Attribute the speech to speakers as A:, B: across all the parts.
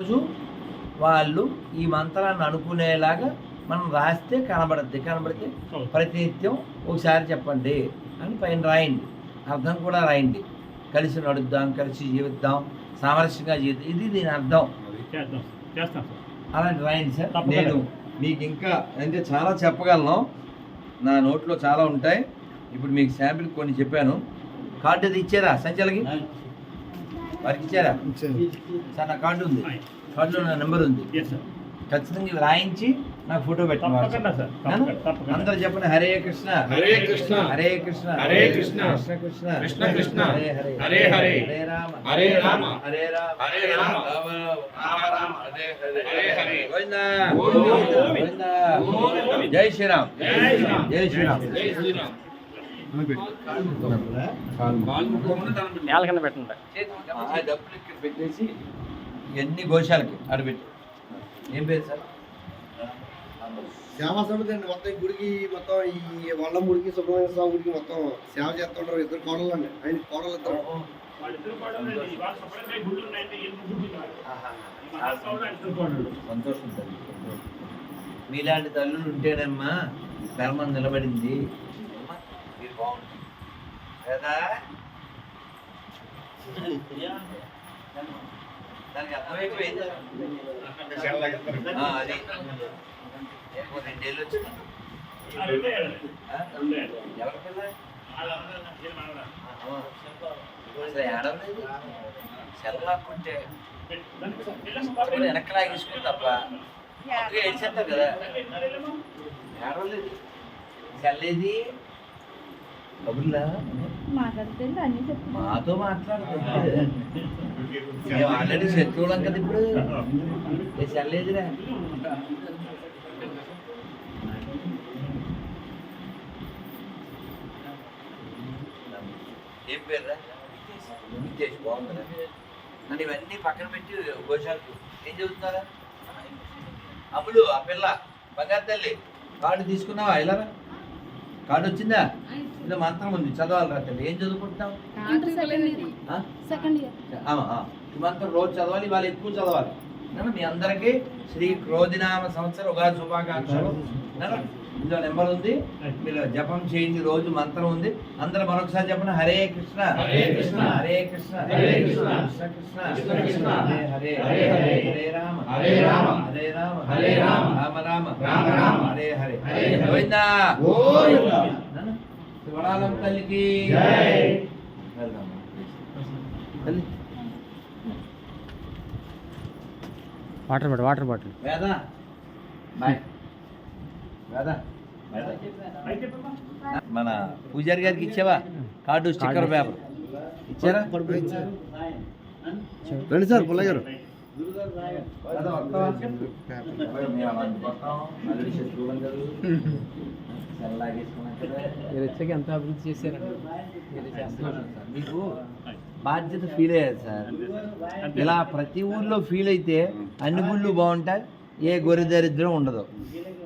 A: రోజు వాళ్ళు ఈ మంత్రాన్ని అనుకునేలాగా మనం రాస్తే కనబడద్ది. కనబడితే ప్రతినిత్యం ఒకసారి చెప్పండి అని పైన రాయండి. అర్థం కూడా రాయండి. కలిసి నడుద్దాం కలిసి జీవిద్దాం సామరస్యంగా జీవితం ఇది దీని అర్థం. అలాంటి రాయండి సార్. నేను మీకు ఇంకా అంటే చాలా చెప్పగలను. నా నోట్లో చాలా ఉంటాయి. ఇప్పుడు మీకు శాంపిల్ కొన్ని చెప్పాను. కార్డు అది ఇచ్చారా సంచలకి? వారికి ఇచ్చారా? సార్ నా కార్డు ఉంది. కార్డులో నా నెంబర్ ఉంది. ఖచ్చితంగా రాయించి నాకు ఫోటో పెట్టండి
B: తప్పకుండా
A: అందరు చెప్పండి. హరే కృష్ణ.
C: హరే కృష్ణ.
A: హరే కృష్ణ.
C: హరే కృష్ణ.
A: కృష్ణ కృష్ణ.
C: కృష్ణ కృష్ణ.
A: హరే హరే.
C: హరే
A: రామ.
C: హరే రామ.
A: హరే రామ.
C: హరే రామ
A: రామ. రామ రామ. హరే హరే.
C: హరే హరే.
A: గోవిందా.
C: గోవిందా.
A: గోవిందా.
C: గోవిందా.
A: జై శ్రీరామ్.
C: జై శ్రీరామ్.
A: జై శ్రీరామ్.
C: జై శ్రీరామ్.
B: నేల కింద పెట్టండి.
A: ఆ డబ్బులు ఇక్కడ పెట్టేసి ఎన్ని గోశాలకి అడబెట్టి ఏం పేరు సార్?
D: సేవా సమితి అండి మొత్తం ఈ గుడికి మొత్తం ఈ వల్ల గుడికి సుబ్రహ్మణ్య స్వామి గుడికి మొత్తం సేవ చేస్తుంటారు ఇద్దరు కోడలు అండి ఆయన కోడలు ఇద్దరు.
A: సంతోషం. మీలాంటి తల్లులు ఉంటేనమ్మా ధర్మం నిలబడింది. బాగుంటుంది. కదా దానికి అర్థమైపోయింది ఆ, అది. ఏమో రెండేళ్ళు వచ్చింది. ఎవరి పిల్ల? అసలు ఏడవలేదు. అప్పుడు వెనక్కి లాగేసుకుని తప్ప. ఏడ్చేస్తారు కదా. ఏడవలేదు. చల్లేది కబుర్లా
E: మాట్లాడుతుంది అన్ని చెప్తున్నా
A: మాతో మాట్లాడుతుంది ఆల్రెడీ శత్రువులం కదా ఇప్పుడు. చల్లేదురా ఏం పేరురా? విద్యేష్ బాగుందిరా. నన్ను ఇవన్నీ పక్కన పెట్టి గోశాలకు ఏం చదువుతున్నారా అమ్ములు ఆ పిల్ల బంగారు తల్లి. కార్డు తీసుకున్నావా? ఇలా కార్డు వచ్చిందా? ఇలా మంత్రం ఉంది చదవాలి రా తల్లి ఏం చదువుకుంటున్నావు
E: ఇంటర్ సెకండ్ ఇయర్
A: ఆ?
E: సెకండ్ ఇయర్
A: ఆ, ఆ. ఈ మంత్రం రోజు చదవాలి ఇవాళ ఎక్కువ చదవాలి మీ అందరికీ శ్రీ క్రోధినామ సంవత్సర ఉగాది శుభాకాంక్షలు ఇందులో నెంబర్ ఉంది మీరు జపం చేయండి రోజు మంత్రం ఉంది అందరూ మరొకసారి చెప్పండి హరే కృష్ణ
C: హరే కృష్ణ.
A: హరే కృష్ణ
C: హరే కృష్ణ.
A: కృష్ణ కృష్ణ. హరే హరే
C: హరే హరే.
A: రామ
C: హరే రామ.
A: హరే రామ
C: హరే రామ.
A: రామ రామ
C: రామ రామ.
A: హరే హరే
C: హరే హరే.
A: గోవిందా
C: గోవిందా.
A: శివరాలం తల్లికి. వెళ్దాం.
F: Water bottle water bottle.
A: Veda? Bye. Veda. మన పూజారి గారికి ఇచ్చావా? Card sticker paper. ఇచ్చారా.
D: రండి సార్ పుల్లయ్య గారు.
F: మీరు వచ్చాక ఎంత అభివృద్ధి చేశారండి? మీరు చేస్తున్నారు
A: సార్, మీకు బాధ్యత ఫీల్ అయ్యారు సార్. ఇలా ప్రతి ఊర్లో ఫీల్ అయితే అన్ని గుళ్ళు బాగుంటాయి ఏ గొర్రె దరిద్రం ఉండదు.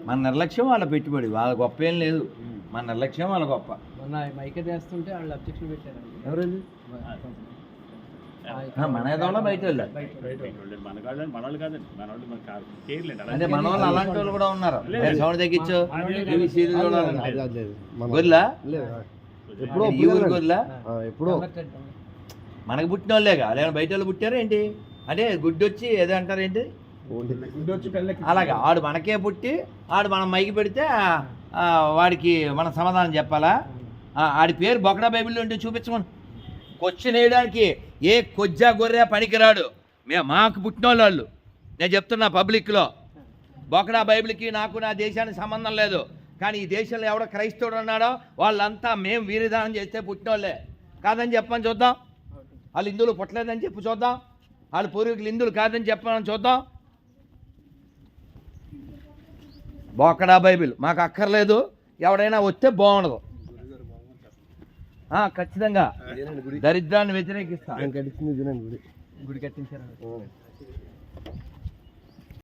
A: మన నిర్లక్ష్యం వాళ్ళ పెట్టుబడి. వాళ్ళ గొప్ప ఏం లేదు. మన నిర్లక్ష్యం వాళ్ళ గొప్ప.
F: మొన్న మైకే చేస్తుంటే వాళ్ళు అబ్జెక్షన్ పెట్టారండి.
A: ఎవరు మన ఏదో బయట వెళ్ళారు
B: మన
A: అదే వాళ్ళు అలాంటి వాళ్ళు కూడా ఉన్నారు. సౌండ్ తగ్గించు. ఇవి సీరియల్ గొర్రెలా
D: లేదు.
B: ఎప్పుడో
A: ఈ ఊరు గొర్రెలా
D: ఆ, ఎప్పుడో.
F: కన్వర్టెడ్.
A: మనకు పుట్టిన వాళ్ళేగా అదే బయట వాళ్ళు పుట్టారు ఏంటి? అంటే గుడ్డి వచ్చి ఏదో అంటారు ఏంటి? అలాగా. ఆడు మనకే పుట్టి ఆడు మనం మైకి పెడితే ఆ, వాడికి మనం సమాధానం చెప్పాలా? ఆ, ఆడి పేరు బొకడా బైబిల్లో ఉంటే చూపించమను. క్వశ్చన్ వేయడానికి ఏ కొజ్జా గొర్రె పనికిరాడు? మే మాకు పుట్టిన వాళ్ళు నేను చెప్తున్నా పబ్లిక్లో. బొకడా బైబిల్కి నాకు నా దేశానికి సంబంధం లేదు. కానీ ఈ దేశంలో ఎవడో క్రైస్తవుడు ఉన్నాడో వాళ్ళంతా మేము వీరిదానం చేస్తే పుట్టినోళ్ళే. కాదని చెప్పమని చూద్దాం. వాళ్ళు హిందువులు పుట్టలేదని చెప్పి చూద్దాం. వాళ్ళు పూర్వీకులు హిందువులు కాదని చెప్పమని చూద్దాం. బోకడా బైబిల్ మాకు అక్కర్లేదు. ఎవడైనా వస్తే బాగుండదు. ఖచ్చితంగా. దరిద్రాన్ని వ్యతిరేకిస్తా.
D: ఆయన కట్టించింది ఇదేనండి గుడి.
F: గుడి కట్టించారు.